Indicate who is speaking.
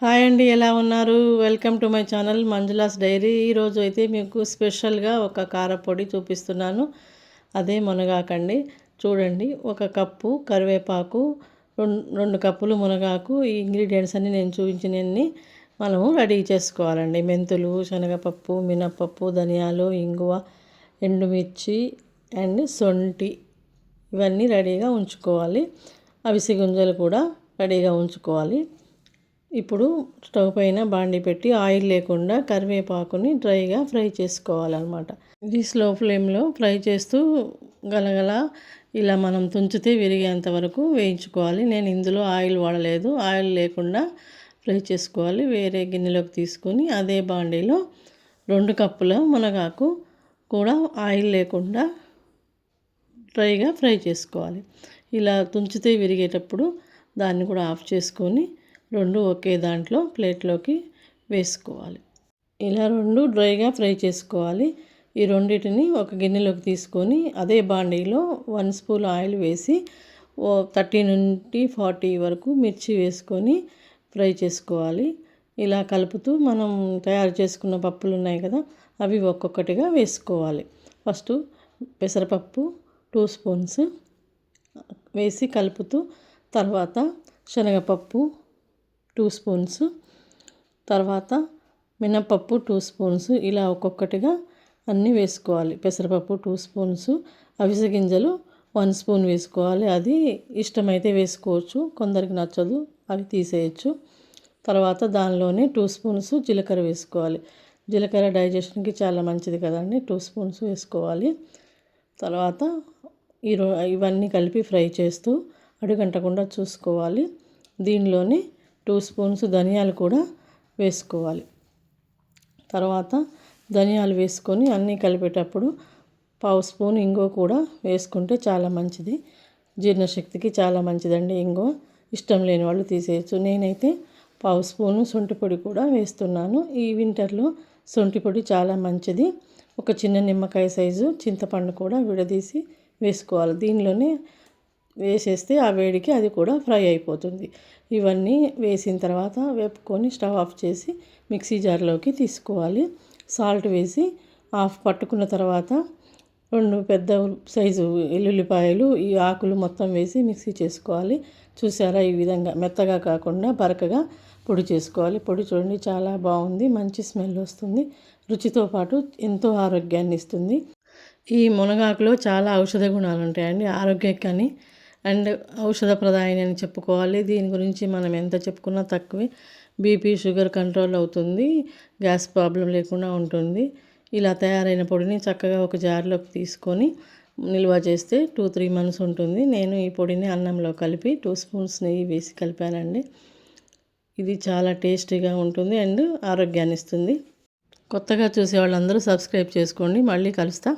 Speaker 1: Hi అండి ఎలా ఉన్నారు? Welcome to my channel Manjula's diary. ఈరోజు అయితే మీకు స్పెషల్గా ఒక కారపొడి చూపిస్తున్నాను. అదే మునగాకండి. చూడండి ఒక కప్పు కరివేపాకు రెండు రెండు కప్పులు మునగాకు. ఈ ఇంగ్రీడియంట్స్ అన్ని నేను చూపించినన్ని మనము రెడీ చేసుకోవాలండి. మెంతులు శనగపప్పు మినప్పప్పు ధనియాలు ఇంగువ ఎండుమిర్చి అండ్ సొంటి ఇవన్నీ రెడీగా ఉంచుకోవాలి. అవిసి గింజలు కూడా రెడీగా ఉంచుకోవాలి. ఇప్పుడు స్టవ్ పైన బాండి పెట్టి ఆయిల్ లేకుండా కరివేపాకుని డ్రైగా ఫ్రై చేసుకోవాలన్నమాట. ఇది స్లో ఫ్లేమ్లో ఫ్రై చేస్తూ గలగల ఇలా మనం తుంచితే విరిగేంత వరకు వేయించుకోవాలి. నేను ఇందులో ఆయిల్ వాడలేదు. ఆయిల్ లేకుండా ఫ్రై చేసుకోవాలి. వేరే గిన్నెలోకి తీసుకొని అదే బాండీలో రెండు కప్పుల మునగాకు కూడా ఆయిల్ లేకుండా డ్రైగా ఫ్రై చేసుకోవాలి. ఇలా తుంచితే విరిగేటప్పుడు దాన్ని కూడా ఆఫ్ చేసుకొని రెండు ఒకే దాంట్లో ప్లేట్లోకి వేసుకోవాలి. ఇలా రెండు డ్రైగా ఫ్రై చేసుకోవాలి. ఈ రెండింటిని ఒక గిన్నెలోకి తీసుకొని అదే బాండీలో వన్ స్పూన్ ఆయిల్ వేసి ఓ థర్టీ నుండి ఫార్టీ వరకు మిర్చి వేసుకొని ఫ్రై చేసుకోవాలి. ఇలా కలుపుతూ మనం తయారు చేసుకున్న పప్పులు ఉన్నాయి కదా అవి ఒక్కొక్కటిగా వేసుకోవాలి. ఫస్ట్ పెసరపప్పు టూ స్పూన్స్ వేసి కలుపుతూ తర్వాత శనగపప్పు టూ స్పూన్స్ తర్వాత మినపప్పు టూ స్పూన్స్ ఇలా ఒక్కొక్కటిగా అన్నీ వేసుకోవాలి. పెసరపప్పు టూ స్పూన్స్ అవిసె గింజలు వన్ స్పూన్ వేసుకోవాలి. అది ఇష్టమైతే వేసుకోవచ్చు కొందరికి నచ్చదు అవి తీసేయచ్చు. తర్వాత దానిలోనే టూ స్పూన్స్ జీలకర్ర వేసుకోవాలి. జీలకర్ర డైజెషన్కి చాలా మంచిది కదండి టూ స్పూన్స్ వేసుకోవాలి. తర్వాత ఈ ఇవన్నీ కలిపి ఫ్రై చేస్తూ అడుగంటకుండా చూసుకోవాలి. దీనిలోనే టూ స్పూన్స్ ధనియాలు కూడా వేసుకోవాలి. తర్వాత ధనియాలు వేసుకొని అన్నీ కలిపేటప్పుడు పావు స్పూన్ ఇంగో కూడా వేసుకుంటే చాలా మంచిది. జీర్ణశక్తికి చాలా మంచిదండి ఇంగో. ఇష్టం లేని వాళ్ళు తీసేయచ్చు. నేనైతే పావు స్పూను శొంఠి పొడి కూడా వేస్తున్నాను. ఈ వింటర్లో శొంఠి పొడి చాలా మంచిది. ఒక చిన్న నిమ్మకాయ సైజు చింతపండు కూడా విడదీసి వేసుకోవాలి. దీనిలోనే వేసేస్తే ఆ వేడికి అది కూడా ఫ్రై అయిపోతుంది. ఇవన్నీ వేసిన తర్వాత వేపుకొని స్టవ్ ఆఫ్ చేసి మిక్సీ జార్లోకి తీసుకోవాలి. సాల్ట్ వేసి ఆఫ్ పట్టుకున్న తర్వాత రెండు పెద్ద సైజు ఎల్లుల్లిపాయలు ఈ ఆకులు మొత్తం వేసి మిక్సీ చేసుకోవాలి. చూసారా ఈ విధంగా మెత్తగా కాకుండా బరకగా పొడి చేసుకోవాలి. పొడి చూడండి చాలా బాగుంది మంచి స్మెల్ వస్తుంది రుచితో పాటు ఎంతో ఆరోగ్యాన్ని ఇస్తుంది. ఈ మునగాకులో చాలా ఔషధ గుణాలు ఉంటాయండి ఆరోగ్యకని అండ్ ఔషధప్రదాయని అని చెప్పుకోవాలి. దీని గురించి మనం ఎంత చెప్పుకున్నా తక్కువే. బీపీ షుగర్ కంట్రోల్ అవుతుంది. గ్యాస్ ప్రాబ్లం లేకుండా ఉంటుంది. ఇలా తయారైన పొడిని చక్కగా ఒక జార్లోకి తీసుకొని నిల్వ చేస్తే టూ త్రీ మంత్స్ ఉంటుంది. నేను ఈ పొడిని అన్నంలో కలిపి టూ స్పూన్స్ నెయ్యి వేసి కలిపానండి. ఇది చాలా టేస్టీగా ఉంటుంది అండ్ ఆరోగ్యాన్ని ఇస్తుంది కొత్తగా చూసే వాళ్ళందరూ సబ్స్క్రైబ్ చేసుకోండి. మళ్ళీ కలుస్తా.